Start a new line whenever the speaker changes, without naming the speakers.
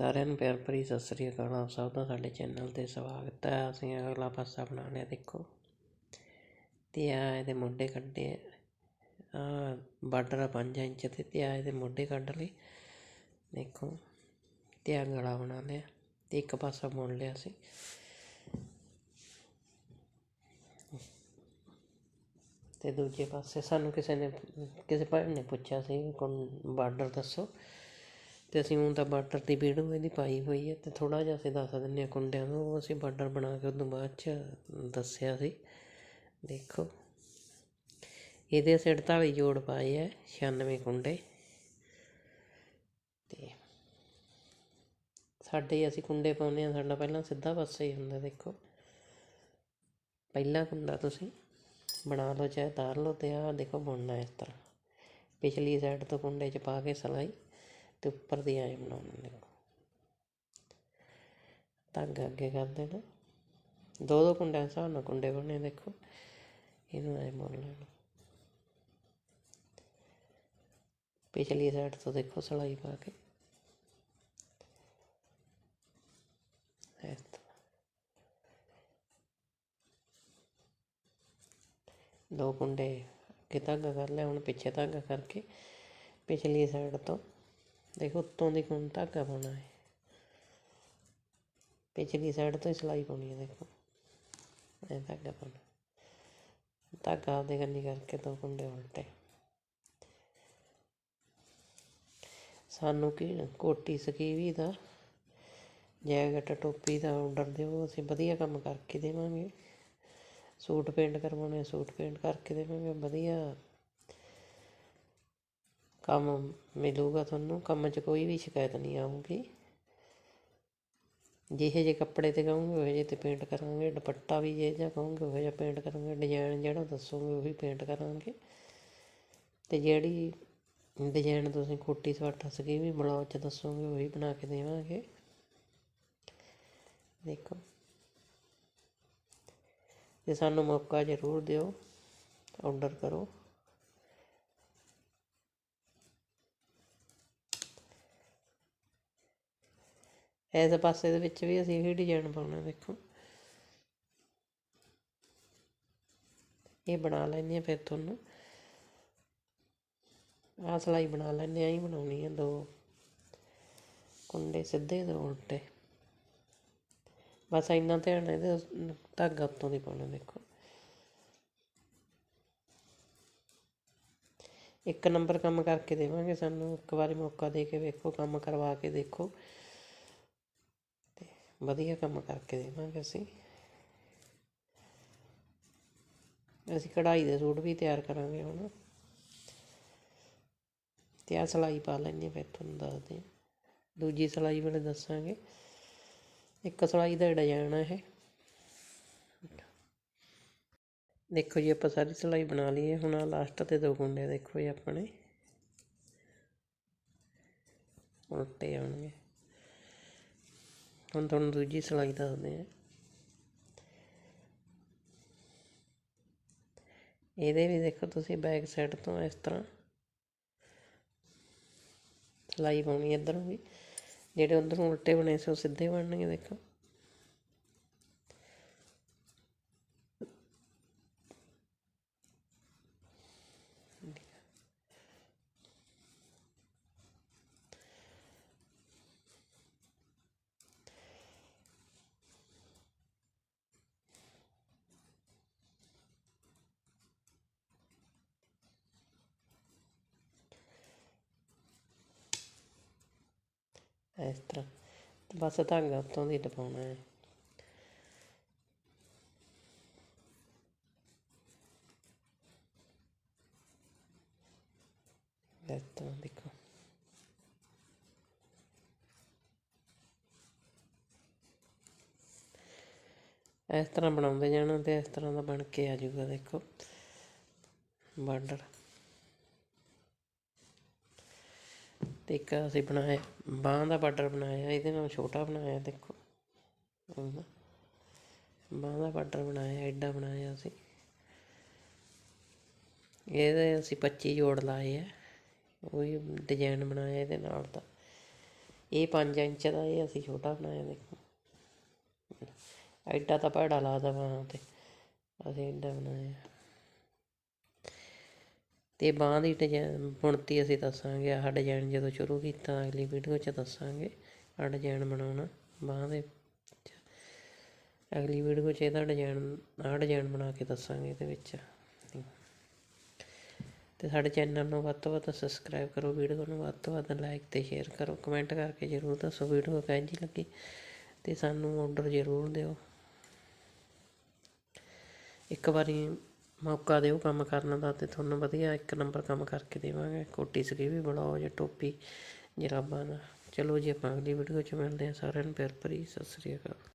ਸਾਰਿਆਂ ਨੂੰ ਪਿਆਰ ਭਰੀ ਸਤਿ ਸ੍ਰੀ ਅਕਾਲ। ਆਪ ਸਭ ਦਾ ਸਾਡੇ ਚੈਨਲ ਤੇ ਸਵਾਗਤ ਹੈ। ਅਸੀਂ ਅਗਲਾ ਪਾਸਾ ਬਣਾ ਲਿਆ ਦੇਖੋ। ਤੇ ਆ ਇਹਦੇ ਮੋਢੇ ਕੱਢੇ ਆ। ਬਾਰਡਰ ਆ 5 ਇੰਚ ਤੇ ਤੇ ਆ ਇਹਦੇ ਮੋਢੇ ਕੱਢ ਲਈ ਦੇਖੋ, ਤੇ ਆ ਗਲਾ ਬਣਾ ਲਿਆ ਤੇ ਇੱਕ ਪਾਸਾ ਬੁਣ ਲਿਆ ਸੀ ਤੇ ਦੂਜੇ ਪਾਸੇ ਸਾਨੂੰ ਕਿਸੇ ਨੇ, ਕਿਸੇ ਭੈਣ ਨੇ ਪੁੱਛਿਆ ਸੀ, ਕੋਣ ਬਾਰਡਰ ਦੱਸੋ? ਅਤੇ ਅਸੀਂ ਹੁਣ ਤਾਂ ਬਾਰਡਰ ਦੀ ਵੀਡੀਓ ਇਹਦੀ ਪਾਈ ਹੋਈ ਹੈ ਅਤੇ ਥੋੜ੍ਹਾ ਜਿਹਾ ਅਸੀਂ ਦੱਸ ਦਿੰਦੇ ਹਾਂ ਕੁੰਡਿਆਂ ਨੂੰ, ਉਹ ਅਸੀਂ ਬਾਰਡਰ ਬਣਾ ਕੇ ਉਦੋਂ ਬਾਅਦ ਚ ਦੱਸਿਆ ਸੀ। ਦੇਖੋ, ਇਹਦੇ ਅਸੀਂ 48 ਜੋੜ ਪਾਏ ਹੈ ਛਿਆਨਵੇਂ ਕੁੰਡੇ। ਅਤੇ ਸਾਡੇ ਅਸੀਂ ਕੁੰਡੇ ਪਾਉਂਦੇ ਹਾਂ, ਸਾਡਾ ਪਹਿਲਾਂ ਸਿੱਧਾ ਪਾਸਾ ਹੀ ਹੁੰਦਾ, ਦੇਖੋ। ਪਹਿਲਾ ਕੁੰਡਾ ਤੁਸੀਂ ਬਣਾ ਲਓ, ਚਾਹੇ ਤਾਰ ਲਓ ਅਤੇ ਆਹ ਦੇਖੋ ਬੁਣਨਾ ਇਸ ਤਰ੍ਹਾਂ। ਪਿਛਲੀ ਸਾਈਡ ਤੋਂ ਕੁੰਡੇ 'ਚ ਪਾ ਕੇ ਸਲਾਈ। ਅਤੇ ਉੱਪਰ ਦੀ ਐਂ ਬਣਾਉਣਾ ਦੇਖੋ ਧਾਗਾ ਅੱਗੇ ਕਰ ਦੇਣਾ। ਦੋ ਦੋ ਕੁੰਡਿਆਂ ਦੇ ਹਿਸਾਬ ਨਾਲ ਕੁੰਡੇ ਬਣੇ ਦੇਖੋ। ਇਹਨੂੰ ਐਂ ਬੁਣ ਲੈਣਾ। ਪਿਛਲੀ ਸਾਈਡ ਤੋਂ ਦੇਖੋ ਸਲਾਈ ਪਾ ਕੇ। ਇਸ ਦੋ ਕੁੰਡੇ ਅੱਗੇ ਧਾਗਾ ਕਰ ਲਿਆ, ਹੁਣ ਪਿੱਛੇ ਧਾਗਾ ਕਰਕੇ ਪਿਛਲੀ ਸਾਈਡ ਤੋਂ ਦੇਖੋ, ਉੱਤੋਂ ਦੀ ਕੁੰਡ ਧਾਗਾ ਪਾਉਣਾ ਹੈ। ਪਿਛਲੀ ਸਾਈਡ ਤੋਂ ਹੀ ਸਿਲਾਈ ਪਾਉਣੀ ਹੈ, ਦੇਖੋ। ਇਹ ਧਾਗਾ ਪਾਉਣਾ। ਧਾਗਾ ਆਪਦੇ ਕੰਨੀ ਕਰਕੇ ਦੋ ਕੁੰਡੇ ਉਲਟੇ। ਸਾਨੂੰ ਕੀ ਕੋਟੀ ਸਕੀਵੀ ਦਾ, ਜੈਕਟ, ਟੋਪੀ ਦਾ ਆਰਡਰ ਦਿਓ, ਅਸੀਂ ਵਧੀਆ ਕੰਮ ਕਰਕੇ ਦੇਵਾਂਗੇ। ਸੂਟ ਪੇਂਟ ਕਰਵਾਉਣੇ, ਸੂਟ ਪੇਂਟ ਕਰਕੇ ਦੇਵਾਂਗੇ, ਵਧੀਆ ਕੰਮ ਮਿਲੂਗਾ ਤੁਹਾਨੂੰ, ਕੰਮ 'ਚ ਕੋਈ ਵੀ ਸ਼ਿਕਾਇਤ ਨਹੀਂ ਆਊਗੀ। ਜਿਹੇ ਜੇ ਕੱਪੜੇ ਤੇ ਕਹੋਗੇ, ਉਹ ਜਿਹੇ ਤੇ ਪੇਂਟ ਕਰਾਂਗੇ, ਦੁਪੱਟਾ ਵੀ ਜੇ ਜਿਹਾ ਕਹੋਗੇ, ਉਹ ਜਿਹਾ ਪੇਂਟ ਕਰਾਂਗੇ ਡਿਜ਼ਾਈਨ ਜਿਹੜਾ ਦੱਸੋਗੇ ਉਹੀ ਪੇਂਟ ਕਰਾਂਗੇ। ਅਤੇ ਜਿਹੜੀ ਡਿਜ਼ਾਈਨ ਤੁਸੀਂ ਕੋਟੀ, ਸਵਾਟਾ ਸਕੀ ਵੀ ਬਲੌਗ 'ਚ ਦੱਸੋਗੇ, ਉਹੀ ਬਣਾ ਕੇ ਦੇਵਾਂਗੇ। ਦੇਖੋ। ਤੇ ਸਾਨੂੰ ਮੌਕਾ ਜ਼ਰੂਰ ਦਿਓ ਆਰਡਰ ਕਰੋ। ਇਸ ਪਾਸੇ ਦੇ ਵਿੱਚ ਵੀ ਅਸੀਂ ਇਹੀ ਡਿਜ਼ਾਈਨ ਪਾਉਣਾ ਦੇਖੋ ਇਹ ਬਣਾ ਲੈਂਦੇ ਆ ਫਿਰ ਤੁਹਾਨੂੰ। ਆਹ ਸਲਾਈ ਬਣਾ ਲੈਂਦੇ ਆ ਹੀ ਬਣਾਉਣੀ ਆ ਦੋ ਕੁੰਡੇ ਸਿੱਧੇ ਦੋ ਉਲਟੇ। ਬਸ ਇੰਨਾ ਧਿਆਨ ਇਹਦੇ ਧਾਗਾ ਉੱਤੋਂ ਦੀ ਪਾਉਣਾ ਦੇਖੋ ਇੱਕ ਨੰਬਰ ਕੰਮ ਕਰਕੇ ਦੇਵਾਂਗੇ ਸਾਨੂੰ, ਇੱਕ ਵਾਰੀ ਮੌਕਾ ਦੇ ਕੇ ਵੇਖੋ, ਕੰਮ ਕਰਵਾ ਕੇ ਦੇਖੋ। ਵਧੀਆ ਕੰਮ ਕਰਕੇ ਦੇਵਾਂਗੇ ਅਸੀਂ ਅਸੀਂ ਕਢਾਈ ਦੇ ਸੂਟ ਵੀ ਤਿਆਰ ਕਰਾਂਗੇ ਹੁਣ ਤੇ ਆ ਸਿਲਾਈ ਪਾ ਲੈਣੀ ਫਿਰ ਤੁਹਾਨੂੰ ਦੱਸਦੇ ਹਾਂ ਦੂਜੀ ਸਿਲਾਈ ਵੇਲੇ ਦੱਸਾਂਗੇ ਇੱਕ ਸਿਲਾਈ ਦਾ ਡਿਜ਼ਾਈਨ ਹੈ ਇਹ ਦੇਖੋ ਜੀ ਆਪਾਂ ਸਾਰੀ ਸਿਲਾਈ ਬਣਾ ਲਈ ਹੈ ਹੁਣ ਆ ਲਾਸਟ ਤੇ ਦੋ ਗੁੰਡੇ ਦੇਖੋ ਜੀ ਆਪਣੇ ਉਲਟੇ ਆਉਣਗੇ ਹੁਣ ਤੁਹਾਨੂੰ ਦੂਜੀ ਸਿਲਾਈ ਦੱਸਦੇ ਹਾਂ। ਇਹਦੇ ਵੀ ਦੇਖੋ ਤੁਸੀਂ ਬੈਕ ਸਾਈਡ ਤੋਂ ਇਸ ਤਰ੍ਹਾਂ ਸਿਲਾਈ ਪਾਉਣੀ ਇੱਧਰੋਂ ਵੀ। ਜਿਹੜੇ ਉਧਰੋਂ ਉਲਟੇ ਬਣੇ ਸੀ ਉਹ ਸਿੱਧੇ ਬਣਨਗੇ ਦੇਖੋ। ਇਸ ਤਰ੍ਹਾਂ। ਬਸ ਧਾਗਾ ਉੱਤੋਂ ਦੀ ਟਪਾਉਣਾ ਹੈ। ਇਸ ਤਰ੍ਹਾਂ ਦੇਖੋ। ਇਸ ਤਰ੍ਹਾਂ ਬਣਾਉਂਦੇ ਜਾਣਾ ਤੇ ਇਸ ਤਰ੍ਹਾਂ ਦਾ ਬਣ ਕੇ ਆ ਜਾਊਗਾ, ਦੇਖੋ। ਬਾਰਡਰ ਤੇ ਇੱਕ ਅਸੀਂ ਬਣਾਇਆ ਬਾਂਹ ਦਾ ਬਾਰਡਰ ਬਣਾਇਆ, ਇਹਦੇ ਨਾਲ ਛੋਟਾ ਬਣਾਇਆ, ਦੇਖੋ। ਬਾਂਹ ਦਾ ਬਾਰਡਰ ਬਣਾਇਆ, ਐਡਾ ਬਣਾਇਆ ਅਸੀਂ। ਇਹਦੇ ਅਸੀਂ 25 ਜੋੜ ਲਾਏ ਆ। ਉਹੀ ਡਿਜ਼ਾਈਨ ਬਣਾਇਆ ਇਹਦੇ ਨਾਲ ਦਾ ਇਹ 5 ਇੰਚ ਦਾ ਇਹ ਅਸੀਂ ਛੋਟਾ ਬਣਾਇਆ, ਦੇਖੋ। ਐਡਾ ਤਾਂ ਭੈੜਾ ਲੱਗਦਾ ਬਾਹਾਂ ਤੇ। ਅਸੀਂ ਐਡਾ ਬਣਾਇਆ। ਅਤੇ ਬਾਂਹ ਦੀ ਡਿਜ਼ਾਈਨ ਬੁਣਤੀ ਅਸੀਂ ਦੱਸਾਂਗੇ, ਆਹ ਡਿਜ਼ਾਇਨ ਜਦੋਂ ਸ਼ੁਰੂ ਕੀਤਾ, ਅਗਲੀ ਵੀਡੀਓ 'ਚ ਦੱਸਾਂਗੇ ਆਹ ਡਿਜ਼ਾਇਨ ਬਣਾਉਣਾ, ਬਾਂਹ ਦੇ ਅਗਲੀ ਵੀਡੀਓ 'ਚ ਇਹਦਾ ਡਿਜ਼ਾਈਨ ਆਹ ਡਿਜ਼ਾਈਨ ਬਣਾ ਕੇ ਦੱਸਾਂਗੇ ਇਹਦੇ ਵਿੱਚ। ਤੇ ਸਾਡੇ ਚੈਨਲ ਨੂੰ ਵੱਧ ਤੋਂ ਵੱਧ ਸਬਸਕ੍ਰਾਈਬ ਕਰੋ ਵੀਡੀਓ ਨੂੰ ਵੱਧ ਤੋਂ ਵੱਧ ਲਾਈਕ ਤੇ ਸ਼ੇਅਰ ਕਰੋ। ਕਮੈਂਟ ਕਰਕੇ ਜ਼ਰੂਰ ਦੱਸੋ ਵੀਡੀਓ ਕਿਹੋ ਜਿਹੀ ਲੱਗੀ ਤੇ ਸਾਨੂੰ ਆਰਡਰ ਜ਼ਰੂਰ ਦਿਓ। ਇੱਕ ਵਾਰੀ ਮੌਕਾ ਦਿਓ ਕੰਮ ਕਰਨ ਦਾ ਤੇ ਤੁਹਾਨੂੰ ਵਧੀਆ ਇੱਕ ਨੰਬਰ ਕੰਮ ਕਰਕੇ ਦੇਵਾਂਗੇ। ਕੋਟੀ ਸਕੀਵੀ ਬਣਾਓ ਜਾਂ ਟੋਪੀ ਜਰਾਬਾਂ ਦਾ। ਚਲੋ ਜੀ ਆਪਾਂ ਅਗਲੀ ਵੀਡੀਓ 'ਚ ਮਿਲਦੇ ਹਾਂ। ਸਾਰਿਆਂ ਨੂੰ ਪਿਆਰ ਭਰੀ। ਸਤਿ ਸ੍ਰੀ ਅਕਾਲ।